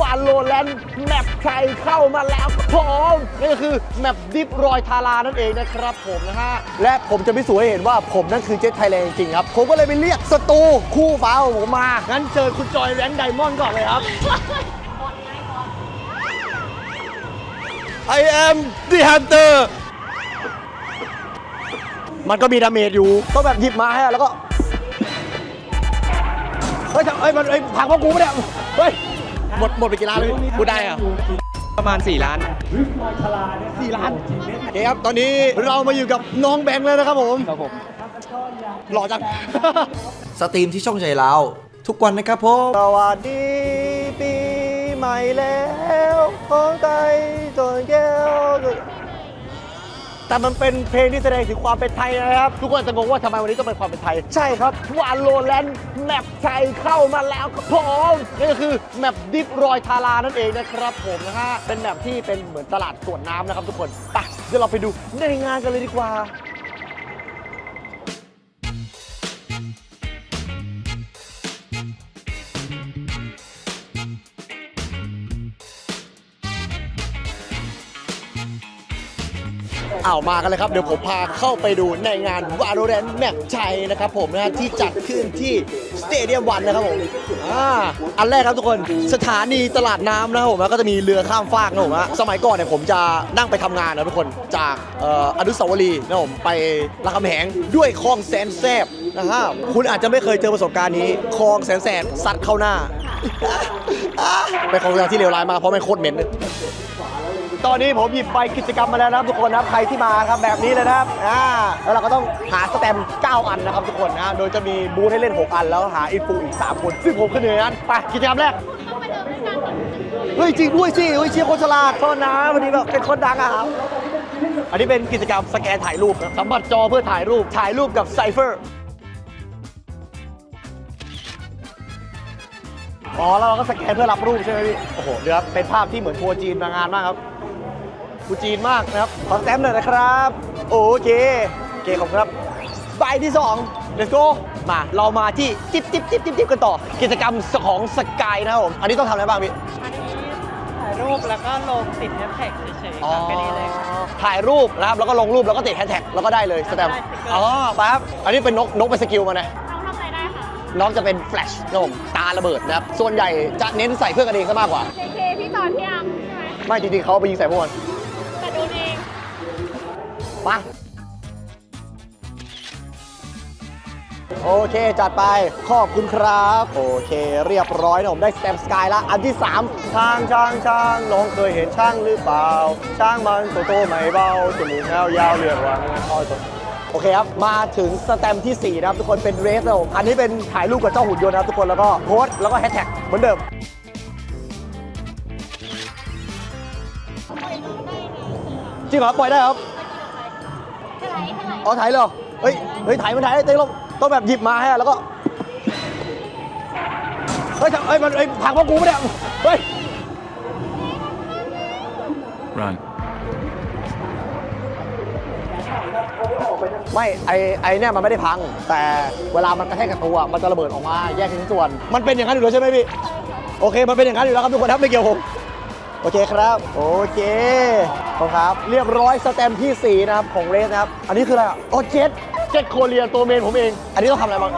วาโลแลนด์แมปใครเข้ามาแล้วครับผมนี่ก็คือแมปดิฟรอยทารานั่นเองนะครับผมนะฮะและผมจะพิสูจน์ให้เห็นว่าผมนั่นคือเจ็ตไทยแลนด์จริงๆครับ ผมก็เลยไปเรียกสตูคู่ฟ้าของผมมา งั้นเจอคุณจอยแรงค์ไดมอนด์ก่อนเลยครับ I am the hunter มันก็มีดาเมจอยู่ต้องแบบหยิบมาให้แล้วก็ เฮ้ยเฮ้ยมันเฮ้ยพังเพราะกูปะเนี่ย เฮ้ย หมดหมดไปกี่ล้านเลยพูดได้เหรอะประมาณ 4 ล้านสี่ล้านโอเคครับตอนนี้เรามาอยู่กับน้องแบงค์แล้วนะครับผมครับผมหล่อจัง สตรีมที่ช่องใจเราทุกวันนะครับผมสวัสดีปีใหม่แล้วของไทยจนแก้ว แต่มันเป็นเพลงที่แสดงถึงความเป็นไทยนะครับ ทุกคนจะงงว่าทำไมวันนี้ต้องเป็นความเป็นไทย ใช่ครับวาโลแลนด์แมปไทยเข้ามาแล้วครับผมนี่ก็คือแมปดิฟรอยทารานั่นเองนะครับผมนะฮะเป็นแมปที่เป็นเหมือนตลาดสวนน้ำนะครับทุกคนไปเดี๋ยวเราไปดูในงานกันเลยดีกว่า เอามากันเลยครับ เดี๋ยวผมพาเข้าไปดูในงาน Valorant Match ชัยนะครับผมนะที่จัดขึ้นที่สเตเดียมวันนะครับผมอ่าอันแรกครับทุกคนสถานีตลาดน้ำนะครับผมแล้วก็จะมีเรือข้ามฟากนะผมนะสมัยก่อนเนี่ยผมจะนั่งไปทำงานนะทุกคนจากออนุสาวรีย์นะผมไปรามคำแหงด้วยคลองแสนแสบนะฮะคุณอาจจะไม่เคยเจอประสบการณ์นี้คลองแสนแสบซัดเข้าหน้าเป็นของเราที่เลวร้ายมากเพราะมันโคตรเหม็นเลย ตอนนี้ผมหยิบไปกิจกรรมมาแล้วนะครับทุกคนนะครับใครที่มาครับแบบนี้เลยนะครับอ่าแล้วเราก็ต้องหาสแตมป์9อันนะครับทุกคนนะโดยจะมีบูธให้เล่น 6 อัน แล้วหาอินฟูอีก 3 คน ซึ่งผมคือหนึ่งในนั้นไปกิจกรรมแรกเฮ้ยจริงด้วยสิเฮ้ยเชียร์คนฉลาดโทษนะวันนี้แบบเป็นคนดังอะครับอันนี้เป็นกิจกรรมสแกนถ่ายรูปนะสัมผัสจอเพื่อถ่ายรูปถ่ายรูปกับไซเฟอร์อ๋อแล้วเราก็สแกนเพื่อรับรูปใช่ไหมพี่ โอ้โหเดี๋ยวเป็นภาพที่เหมือนทัวร์จีนมางานมากครับ กูจีนมากนะครับ ขอแต้มหน่อยนะครับ โอเคเคขอบครับใบที่ 2 let's go มาเรามาที่จิบจิบจิบจิบจิบกันต่อ กิจกรรมของสกายนะครับผม อันนี้ต้องทำอะไรบ้างพี่ อันนี้ถ่ายรูปแล้วก็ลงติดแฮชแท็กเฉยๆครับแค่นี้เลยครับ ถ่ายรูปนะครับแล้วก็ลงรูปแล้วก็ติดแฮชแท็กแล้วก็ได้เลยสแตมป์ได้สติ๊กเกอร์ อ๋อปั๊บอันนี้เป็นนกนกเป็นสกิลมานะน้องทำอะไรได้คะ น้องจะเป็นแฟลชนะครับผมตาระเบิดนะครับ ส่วนใหญ่จะเน้นใส่เพื่อนกันเองซะมากกว่าเคพี่จอนพี่อัมใช่ไหม ไม่จริงๆเขาเอาไปยิงใส่พวกมัน ไปโอเค จัดไป ขอบคุณครับ โอเค เรียบร้อยนะผมได้สแตมสกายแล้วอันที่ 3ช้างช้างช้างน้องเคยเห็นช้างหรือเปล่าช้างมันโตโตไม่เบาจมูกยาวยาวเรียกว่าคอยตัวโอเคครับ มาถึงสแตมที่ 4 นะครับ ทุกคนเป็นเรสนะผมอันนี้เป็นถ่ายรูปกับเจ้าหุ่นยนต์นะครับทุกคนแล้วก็โพสต์แล้วก็แฮชแท็กเหมือนเดิมจริงเหรอปล่อยได้ครับ อ๋อถ่ายเหรอ เฮ้ย เฮ้ยถ่ายมันถ่ายได้เต็มลงต้องแบบหยิบมาให้อะแล้วก็ เฮ้ยเฮ้ยมันเฮ้ยพังเพราะกูปะเนี่ย เฮ้ย run ไม่ไอไอเนี่ยมันไม่ได้พัง แต่เวลามันกระแทกกับตัวมันจะระเบิดออกมาแยกเป็นชิ้นส่วน มันเป็นอย่างนั้นอยู่แล้วใช่ไหมพี่ โอเค มันเป็นอย่างนั้นอยู่แล้วครับทุกคนครับไม่เกี่ยวผม โอเคครับ โอเคขอบคุณครับ เรียบร้อยสแตมป์ที่ 4 นะครับ ของเรสนะครับ อันนี้คืออะไรอะอ๋อเจ็ตเจ็ตโคเรียตัวเมนผมเอง อันนี้ต้องทำอะไรบ้าง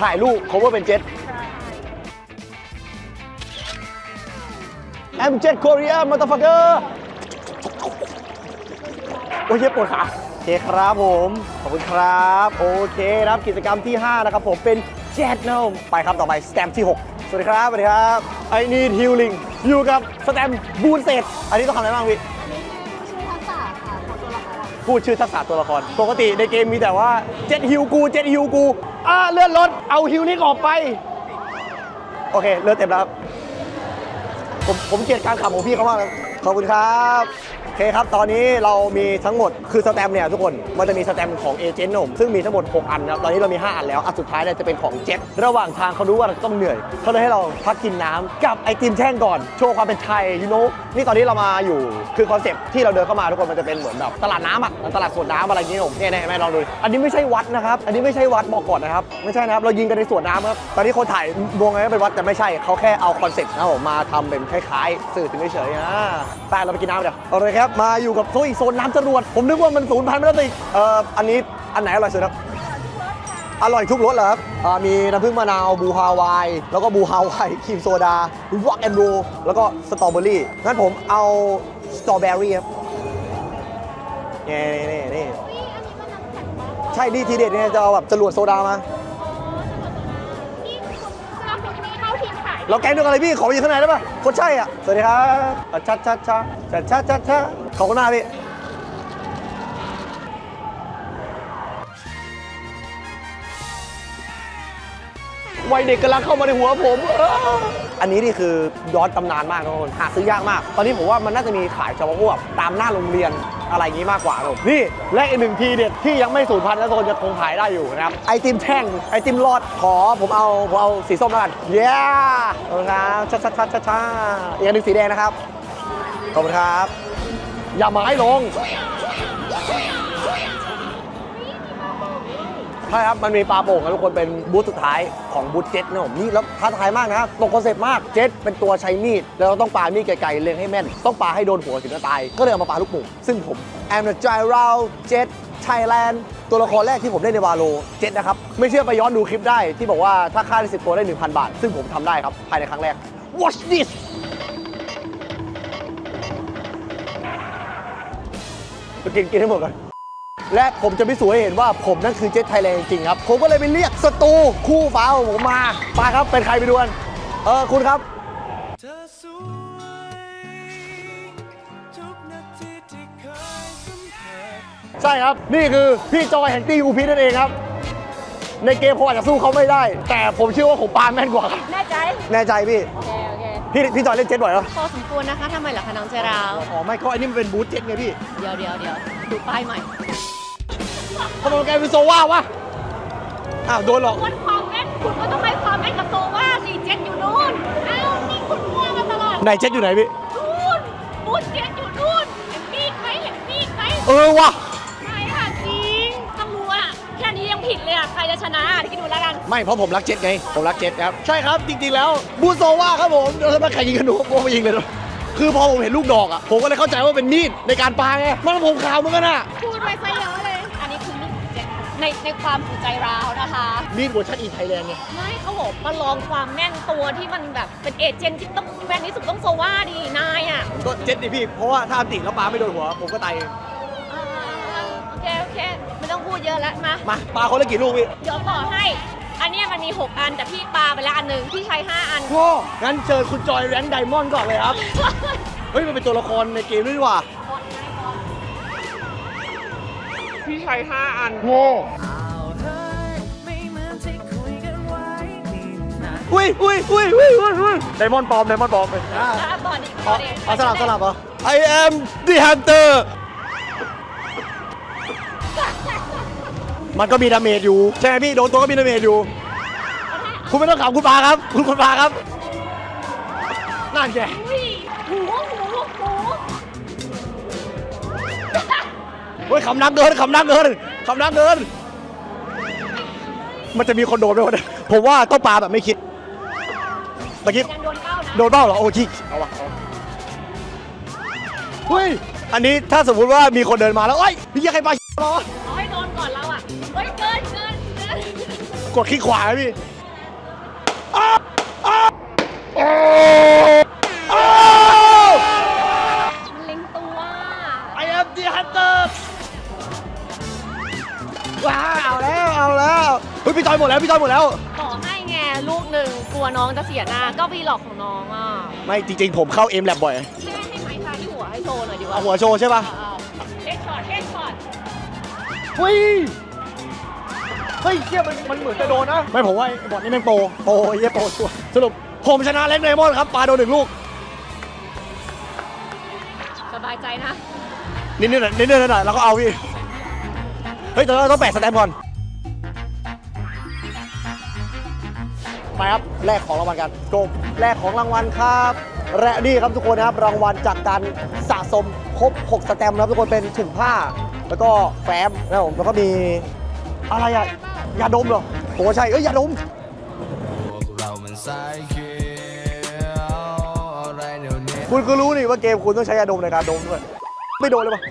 ถ่ายรูป cover เป็นเจ็ตแอมเจ็ตโคเรียมาตาฟักเกอร์โอเจ็บปวดขาโอเคครับผม ขอบคุณครับ โอเคนะครับกิจกรรมที่ 5 นะครับผมเป็นเจ็ตนะผมไปครับต่อไปสแตมป์ที่ 6 สวัสดีครับ สวัสดีครับไอ้นี่ฮิลลิงอยู่กับสแตมป์บูนเซตอันนี้ต้องทำอะไรบ้างพี่ชื่อทักษะค่ะของตัวละครพูดชื่อทักษะตัวละคร ปกติในเกมมีแต่ว่าเจ็ดฮิวกูเจ็ดฮิวกูอ่าเลื่อนรถเอาฮิวลิงออกไป โอเค เลื่อนเต็มแล้วครับผมผมเกลียดการขับของพี่เขามากครับขอบคุณครับโอ เคครับ ตอนนี้เรามีทั้งหมดคือสแตมเนี่ยทุกคน มันจะมีสแตมของเอเจนต์นมซึ่งมีทั้งหมด 6 อันนะครับ ตอนนี้เรามี 5 อันแล้ว อันสุดท้ายเนี่ยจะเป็นของเจ็ตระหว่างทางเขารู้ว่าเราจะต้องเหนื่อย เขาเลยให้เราพักกินน้ำกับไอติมแท่งก่อน โชว์ความเป็นไทยยูโนนี่ตอนนี้เรามาอยู่คือคอนเซปต์ที่เราเดินเข้ามาทุกคนมันจะเป็นเหมือนแบบตลาดน้ำอะตลาดสวนน้ำอะไรอย่างเงี้ยผมเนี่ยเนี่ยแม่ลองดูอันนี้ไม่ใช่วัดนะครับอันนี้ไม่ใช่วัดบอกก่อนนะครับไม่ใช่นะครับเรายิงกันในสวนน้ำครับตอนนี้คนถ่ายวงไงว่าเป็นวัดแต่ไม่ใช่เขาแค่เอาคอนเซ็ปต์นะผมมาทำเป็นคล้ายๆสื่อถึงเฉยๆอ่าไปเราไปกินน้ำเดี๋ยวเอาเลยครับมาอยู่กับโซนอีกโซนน้ำจรวด ผมนึกว่ามันศูนย์พันธุ์ไปแล้วสิเอ่ออันนี้อันไหนอร่อยสุดครับ อร่อยทุกรสเหรอครับอ่ามีน้ำผึ้งมะนาวบูฮาวาย แล้วก็บูฮาวายครีมโซดาร็อกแอนด์โรแล้วก็สตรอเบอรี่งั้นผมเอาสตรอเบอรี่ครับนี่นี่นี่อุ๊ยอันนี้มันน้ำแข็งปะใช่นี่ทีเด็ดเนี่ยจะเอาแบบจรวดโซดามา เข้าทีมขายเราแกงเดียวกันเลยพี่ ขออยู่ข้างในได้ปะโคตรใช่อะ สวัสดีครับอะชัดชัดชัดชัดชัดชัดชัดขอบคุณมากพี่วัยเด็กกำลังเข้ามาในหัวผมเอออันนี้นี่คือย้อนตำนานมากนะทุกคน หาซื้อยากมาก ตอนนี้ผมว่ามันน่าจะมีขายเฉพาะพวกตามหน้าโรงเรียน อะไรอย่างนี้มากกว่าครับผมนี่และอีกหนึ่งทีเด็ดที่ยังไม่สูญพันธุ์และโซนจะคงขายได้อยู่นะครับไอติมแท่งไอติมรอดขอผมเอาผมเอาสีส้มแล้วกันเย้ขอบคุณครับช้าช้าช้าช้าช้าอีกหนึ่งสีแดงนะครับขอบคุณครับ อย่าไม้ลง ใช่ครับมันมีปลาโป่งครับทุกคนเป็นบูธสุดท้ายของบูธเจ็ตนะผมนี่แล้วท้าทายมากนะตรงคอนเซ็ปต์มากเจ็ตเป็นตัวใช้มีดแล้วเราต้องปามีดไกลๆเล็งให้แม่น ต้องปาให้โดนหัวถึงจะตาย ก็เลยเอามาปาลูกโป่งซึ่งผม I'm the Gyro Jet Thailand ตัวละครแรกที่ผมเล่นในวาโลเจ็ตนะครับ ไม่เชื่อไปย้อนดูคลิปได้ที่บอกว่าถ้าฆ่าได้สิบตัวได้ 1,000 บาท ซึ่งผมทำได้ครับ ภายในครั้งแรก Watch this กินกินให้หมดก่อน และผมจะพิสูจน์ให้เห็นว่าผมนั่นคือเจ็ตไทยแลนด์จริงๆครับ ผมก็เลยไปเรียกสตูคู่ฟ้าของผมมาไปครับเป็นใครไปดูกันเออคุณครับ เธอสวยทุกนาทีที่เคยสัมผัสใช่ครับ นี่คือพี่จอยแห่งตี้กูพีนั่นเองครับ ในเกมผมอาจจะสู้เขาไม่ได้ แต่ผมเชื่อว่าผมปาแม่นกว่าครับแน่ใจ แน่ใจพี่ โอเค โอเค พี่พี่จอยเล่นเจ็ตบ่อยเหรอพอสมควรนะคะทำไมล่ะคะน้องเจราว อ๋อไม่ก็อันนี้มันเป็นบูธเจ็ตไงพี่ เดี๋ยวเดี๋ยวเดี๋ยวดูป้ายใหม่ ทำไมมันกลายเป็นโซว่าวะ อ้าวโดนหรอกคนความแม่นคุณก็ต้องให้ความแม่นกับโซว่าสิเจ็ดอยู่นู่นเอ้านี่คุณมั่วมาตลอดไหนเจ็ตอยู่ไหนพี่ นู่นบูธเจ็ดอยู่นู่นเห็นมีดไหมเห็นมีดไหมเออว่ะใช่ค่ะจริงต้องรู้อะแค่นี้ยังผิดเลยอะใครจะชนะที่ดูแล้วกัน ไม่เพราะผมรักเจ็ตไง ผมรักเจ็ตครับ ใช่ครับจริงๆแล้วบูโซว่าครับผมเดี๋ยวจะมาแข่งยิงกันดูโอ้มายิงเลยเนอะคือพอผมเห็นลูกดอกอะผมก็เลยเข้าใจว่าเป็นมีดในการปาไงมันผมขาวเหมือนกันอะพูดไปซะเยอะเลย ในในความหัวใจร้าวนะคะมีดเวอร์ชันอีไทยแลนด์ไงไม่เขาบอกมาลองความแม่นตัวที่มันแบบเป็นเอเจนต์ที่ต้องแม่นที่สุดต้องโซว่าดีนายอะก็เจ็ตดิพี่ เพราะว่าถ้าอันติแล้วปาไม่โดนหัว ผมก็ตายเองอ่าโอเคโอเคไม่ต้องพูดเยอะแล้วมามาปาคนละกี่ลูกพี่เดี๋ยวต่อให้ อันเนี้ยมันมี 6 อันแต่พี่ปาไปแล้วอันหนึ่งพี่ใช้ 5 อัน โอ้งั้นเชิญคุณจอยแรนด์ไดมอนด์ก่อนเลยครับ เฮ้ย มันเป็นตัวละครในเกมด้วยนี่หว่า พี่ใช้ 5 อัน โง่ไม่เหมือนที่คุยกันไว้นี่นะอุ้ยอุ้ยอุ้ยอุ้ยอุ้ยอุ้ยไดมอนด์ปลอมไดมอนด์ปลอมอ่าแล้วตอนนี้เอาเอาสลับสลับเหรอ I am the hunter มันก็มีดาเมจอยู่ ใช่ไหมพี่ โดนตัวก็มีดาเมจอยู่ คุณไม่ต้องขำคุณปาครับ คุณคุณปาครับ นั่นแกอุ้ยหูหูหู เฮ้ยขำนักเกินขำนักเกินขำนักเกิน มันจะมีคนโดนไหมวะเนี่ยผมว่าต้องปาแบบไม่คิดตะกี้ยังโดนเก้านะโดนเบ้าเหรอโอ้ชิเอาวะเอาวะเฮ้ยอันนี้ถ้าสมมุติว่ามีคนเดินมาแล้วเอ้ยพี่ยังใครปาเหรอเอาให้โดนก่อนเราอะเฮ้ยเกินเกินเกินกดคลิกขวาไหมพี่อ้าวอ้าว จอยหมดแล้วพี่จอยหมดแล้วต่อให้ไงลูกหนึ่งกลัวน้องจะเสียหน้าก็วีหลอกของน้องอะไม่จริงๆ ผมเข้าเอ็มแลบบ่อยให้ให้ไม้ทาที่หัวให้โชว์หน่อยดีกว่าเอาหัวโชว์ใช่ป่ะเฮดช็อตเฮดช็อตเฮ้ยเฮ้ยเชี่ยมันมันเหมือนจะโดนนะ ไม่ผมว่าไอ้บอลนี่แม่งโปรโปรเยี่ยโปรชัวร์สรุปผมชนะเล็กไดมอนด์ครับปาโดนหนึ่งลูก สบายใจนะ นิดนิดหน่อยนิดนิดหน่อยเราก็เอาพี่ เฮ้ยแต่เราต้องแปะสแตมป์ก่อน ไปครับแลกของรางวัลกันโกแลกของรางวัลครับและนี่ครับทุกคนนะครับรางวัลจากการสะสมครบ 6 สแตมป์นะครับทุกคนเป็นถุงผ้า แล้วก็แฟ้มนะครับผมแล้วก็มีอะไรอะยาดมเหรอผมว่าใช่เอ้ยยาดมคุณก็รู้นี่ว่าเกมคุณต้องใช้ยาดมในการดมด้วยไม่โดนเลยวะ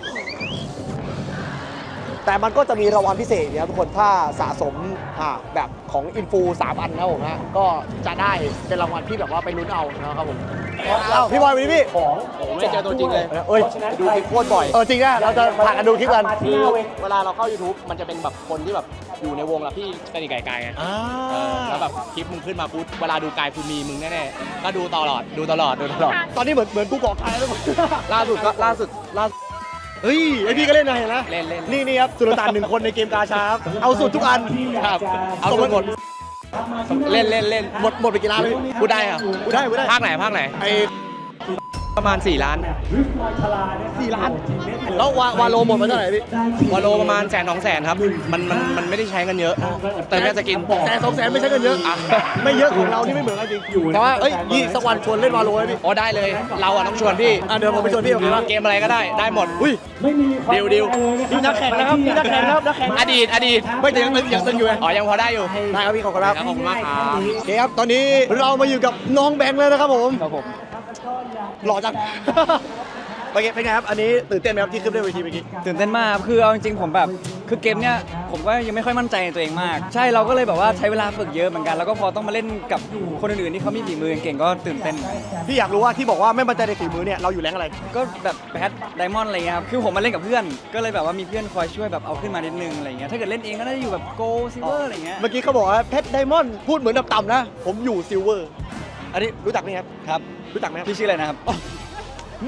แต่มันก็จะมีรางวัลพิเศษนะครับทุกคนถ้าสะสมอ่าแบบของอินฟูสามอันนะครับผมฮะก็จะได้เป็นรางวัลที่แบบว่าไปลุ้นเอานะครับผมเอาพี่บอยวันนี้พี่ของผมไม่เจอตัวจริงเลยเอ้ยดูคลิปโคตรบ่อยเออจริงนะเราจะผ่านกันดูคลิปกันคือเวลาเราเข้า YouTube มันจะเป็นแบบคนที่แบบอยู่ในวงแล้วพี่สนิทไก่ๆไงอ่าเออแล้วแบบคลิปมึงขึ้นมาปุ๊บเวลาดูกายคือมีมึงแน่ๆก็ดูตลอดดูตลอดดูตลอด ตอนนี้เหมือนเหมือนกูก่อการแล้วล่าสุดก็ล่าสุดล่าสุด เฮ้ยไอพี่ก็เล่นนะเห็นนะเล่นเล่น นี่นี่ครับสุลต่านหนึ่งคนในเกมกาชาครับเอาสุดทุกอันครับเอาทุกหมดเล่นเล่นเล่นหมดหมดไปกี่ล้านเลยพูดได้เหรอพูดได้พูดได้ภาคไหนภาคไหนไอ ประมาณ 4 ล้านสี่ล้านแล้ววาวาโลหมดไปเท่าไหร่พี่วอลโลประมาณแสนสองแสนครับ มันมันมันไม่ได้ใช้กันเยอะ แต่แค่จะกินแสนสองแสนไม่ใช่เงินเยอะอะไม่เยอะของเรานี่ไม่เหมือนกันจริงแต่ว่าเอ้ยยี่สักวันชวนเล่นวาโลไหมพี่อ๋อได้เลยเราอะต้องชวนพี่อะเดี๋ยวผมไปชวนพี่โอเคปะเกมอะไรก็ได้ได้หมดอุ้ยดิวดิวนี่นักแข่งนะครับนี่นักแข่งนะครับนักแข่งอดีตอดีตไม่แต่ยังตึงยังตึงอยู่ไงอ๋อยังพอได้อยู่ได้ครับพี่ขอบคุณครับครับขอบคุณมากครับโอเคครับตอนนี้เรามาอยู่กับน้องแบงค์แล้วนะครับผมครับผม หล่อจังเป็นไงเป็นไงครับ อันนี้ตื่นเต้นไหมครับที่ขึ้นได้เวทีเมื่อกี้ ตื่นเต้นมากครับคือเอาจริงๆผมแบบ คือเกมเนี้ยผมก็ยังไม่ค่อยมั่นใจในตัวเองมาก ใช่เราก็เลยแบบว่าใช้เวลาฝึกเยอะเหมือนกัน แล้วก็พอต้องมาเล่นกับคนอื่นๆที่เขามีฝีมือเก่งๆก็ตื่นเต้น พี่อยากรู้ว่าที่บอกว่าไม่มั่นใจในฝีมือเนี่ยเราอยู่แรงอะไร ก็แบบแพทไดมอนด์อะไรเงี้ยครับคือผมมาเล่นกับเพื่อน ก็เลยแบบว่ามีเพื่อนคอยช่วยแบบเอาขึ้นมานิดนึงอะไรเงี้ย ถ้าเกิดเล่นเองก็น่าจะอยู่แบบโกลซิเวอร์อะไรเงี้ย เมื่อกี้เขาบอกว่าเพชรไดมอนด์พูดเหมือนต่ำๆนะ ผมอยู่ซิลเวอร์ อันนี้รู้จักไหมครับครับ รู้จักไหมครับพี่ชื่ออะไรนะครับ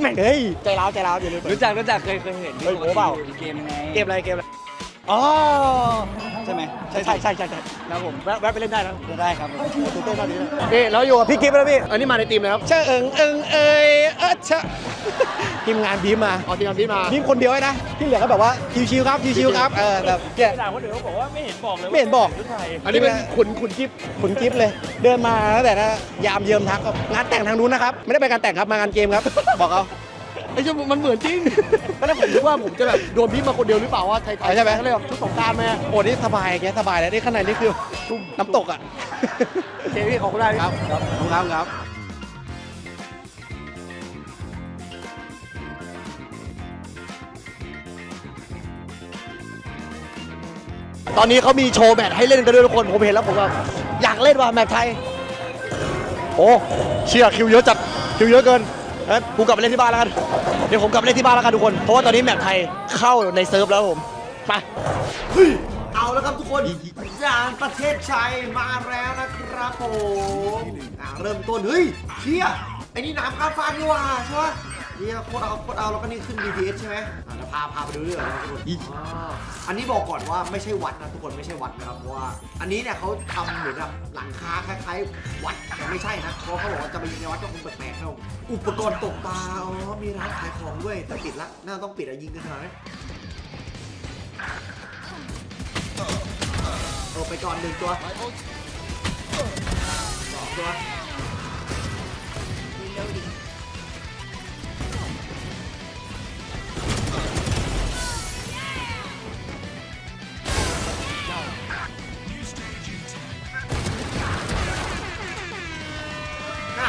แม่งเฮ้ยใจร้าวใจร้าวอย่าลืมไปรู้จักรู้จักเคยเคยเห็นเฮ้ยโม้เปล่าอยู่ในเกมไง เกมอะไรเกมอะไร อ๋อใช่ไหมใช่ใช่ใช่ใช่ใช่ครับผมแวะแวะไปเล่นได้นะได้ครับผมตื่นเต้นมากดีนะนี่เราอยู่กับพี่กิฟต์แล้วพี่อันนี้มาในทีมนะครับเชอเอิงเอิงเอยเออเชอทีมงานบีมมาอ๋อทีมงานบีมมาบีมคนเดียวเลยนะที่เหลือก็แบบว่าชิวๆครับชิวๆครับเออแบบเนี่ยด่าคนอื่นเขาบอกว่าไม่เห็นบอกเลยไม่เห็นบอกอันนี้เป็นขุนขุนกิฟต์ขุนกิฟต์เลย เดินมาตั้งแต่นะยามเยิมทักครับงานแต่งทางนู้นนะครับไม่ได้ไปงานแต่งครับมางานเกมครับ บอกเขา ไอ้เจ้ามันเหมือนจริงตอนแรกผมคิดว่าผมจะแบบโดนบีบมาคนเดียวหรือเปล่าว่าไทยๆใช่ไหมเขาเลยแบบชุดสงกรารมาโอ้นี่สบายแกสบายแล้วนี่ข้างในนี่คือน้ำตกอะ โอเคพี่ขอบคุณมากครับครับครับครับ ตอนนี้เขามีโชว์แมตช์ให้เล่นกันด้วยทุกคน ผมเห็นแล้วผมแบบอยากเล่นว่ะแมตช์ไทย โอ้เชี่ยคิวเยอะจัดคิวเยอะเกิน เอ้ยกูกลับไปเล่นที่บ้านแล้วกัน เดี๋ยวผมกลับไปเล่นที่บ้านแล้วกันทุกคน เพราะว่าตอนนี้แมตช์ไทยเข้าในเซิร์ฟแล้วผม ไปเฮ้ยเอาแล้วครับทุกคนยานประเทศชัยมาแล้วนะครับผมอะเริ่มต้น เฮ้ยเชี่ยไอ้นี่น้ำข้ามฟากนี่หว่าใช่ปะเฮียโคตรเอาโคตรเอาแล้วก็นี่ขึ้น BTS ใช่ไหมาพาไปดูเรื่องนะทุกคนอ๋ออันนี้บอกก่อนว่าไม่ใช่วัดนะทุกคนไม่ใช่วัดนะครับเพราะว่า อันนี้เนี่ยเขาทำเหมือนแบบหลังคาคล้ายๆวัดแต่ไม่ใช่นะเพราะเขาบอกว่าจะไปยิงในวัดก็คงแปลกๆนะผมอุปกรณ์ตกปลาอ๋อมีร้านขายของด้วยแต่ปิดละน่าจะต้องปิดอะยิงกันขนาดนี้โอ้ไปก่อนหนึ่งตัวสองตัว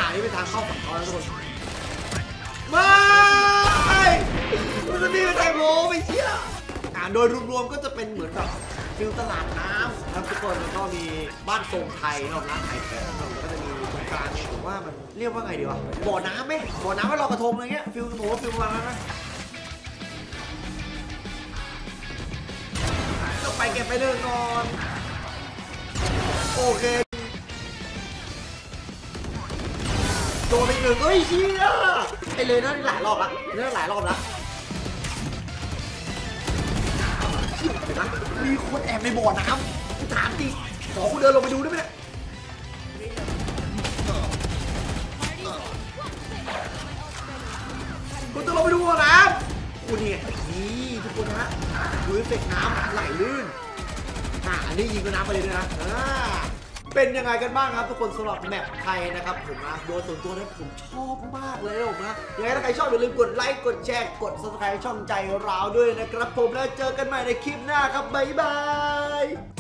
น้านี่เป็นทางเข้าฝั่งเขาแล้วทุกคนไม่มันจะมีแตงโมไม่เชี่ยอ่าโดยรวมๆก็จะเป็นเหมือนแบบฟิลตลาดน้ำนะครับทุกคนแล้วก็มีบ้านทรงไทยนะครับร้านขายของนะแล้วก็จะมีตรงกลางผมว่ามันเรียกว่าไงดีวะบ่อน้ำไหมบ่อน้ำไว้รอกระทงอะไรเงี้ยฟิลผมว่าฟิลประมาณนั้นนะต้องไปเก็บไปเดินก่อนโอเค โดนไปหนึ่งเอ้ยเชี่ยไอเลยนะนี่หลายรอบละนี่หลายรอบละเห็นไหมมีคนแอบในบ่อน้ำกูถามจริงขอกูเดินลงไปดูได้ไหมเนี่ยกูต้องลงไปดูบ่อน้ำกูนี่ไงนี่ทุกคนนะอะดูเอฟเฟกน้ำไหลลื่นอะอันนี้ยิงก็น้ำไปเลยด้วยนะอ่า เป็นยังไงกันบ้างครับทุกคนสำหรับแมปไทยนะครับผมนะโดยส่วนตัวนะผมชอบมากเลยนะผมนะยังไงถ้าใครชอบอย่าลืมกดไลค์กดแชร์กด subscribe ช่องใจเราด้วยนะครับผมแล้วเจอกันใหม่ในคลิปหน้าครับบ๊ายบาย